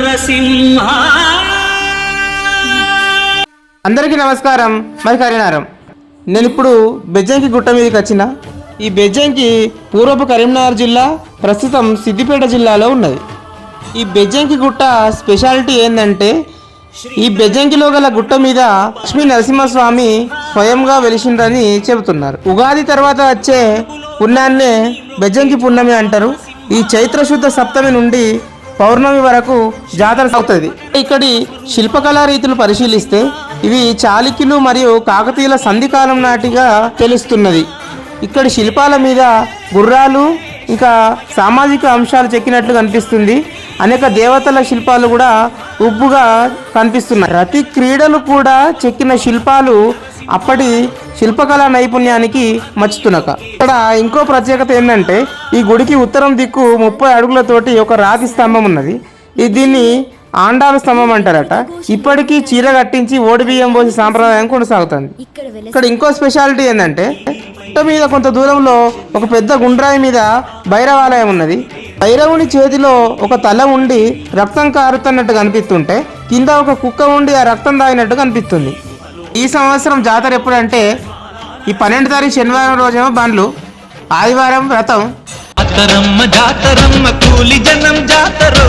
నరసింహ. అందరికీ నమస్కారం. మరి కరీనారం నేను ఇప్పుడు బెజ్జంకి గుట్ట మీదకి వచ్చిన. ఈ బెజ్జంకి పూర్వపు కరీంనగర్ జిల్లా ప్రస్తుతం సిద్దిపేట జిల్లాలో ఉన్నది. ఈ బెజ్జంకి గుట్ట స్పెషాలిటీ ఏంటంటే ఈ బెజ్జంకిలో గల గుట్ట మీద లక్ష్మీ నరసింహస్వామి స్వయంగా వెలిసిండ్రని చెబుతున్నారు. ఉగాది తర్వాత వచ్చే పుణ్యాన్నే బెజ్జంకి పున్నమి అంటారు. ఈ చైత్ర శుద్ధ సప్తమి నుండి పౌర్ణమి వరకు జాతర సాగుతుంది. ఇక్కడి శిల్పకళా రీతులు పరిశీలిస్తే ఇవి చాళుక్యులు మరియు కాకతీయుల సంధికాలం నాటిగా తెలుస్తున్నది. ఇక్కడి శిల్పాల మీద గుర్రాలు ఇంకా సామాజిక అంశాలు చెక్కినట్లు కనిపిస్తుంది. అనేక దేవతల శిల్పాలు కూడా ఉబ్బుగా కనిపిస్తున్నాయి. ప్రతి క్రీడలు కూడా చెక్కిన శిల్పాలు అప్పటి శిల్పకళా నైపుణ్యానికి మచ్చుతునక. ఇక్కడ ఇంకో ప్రత్యేకత ఏంటంటే ఈ గుడికి ఉత్తరం దిక్కు ముప్పై అడుగులతోటి ఒక రాతి స్తంభం ఉన్నది. ఇది దీన్ని ఆండాల స్తంభం అంటారట. ఇప్పటికీ చీర కట్టించి ఓడి బియ్యం పోసి సాంప్రదాయం కొనసాగుతుంది. ఇక్కడ ఇక్కడ ఇంకో స్పెషాలిటీ ఏంటంటే గుట్ట మీద కొంత దూరంలో ఒక పెద్ద గుండ్రాయి మీద భైరవాలయం ఉన్నది. భైరవుని చేతిలో ఒక తల ఉండి రక్తం కారుతున్నట్టు కనిపిస్తుంటే కింద ఒక కుక్క ఉండి ఆ రక్తం తాగినట్టు కనిపిస్తుంది. ఈ సంవత్సరం జాతర ఎప్పుడంటే ఈ పన్నెండు తారీఖు శనివారం రోజేమో బండ్లు ఆదివారం వ్రతం. జాతరమ్మ జాతరమ్మ కూలి జనం జాతరో.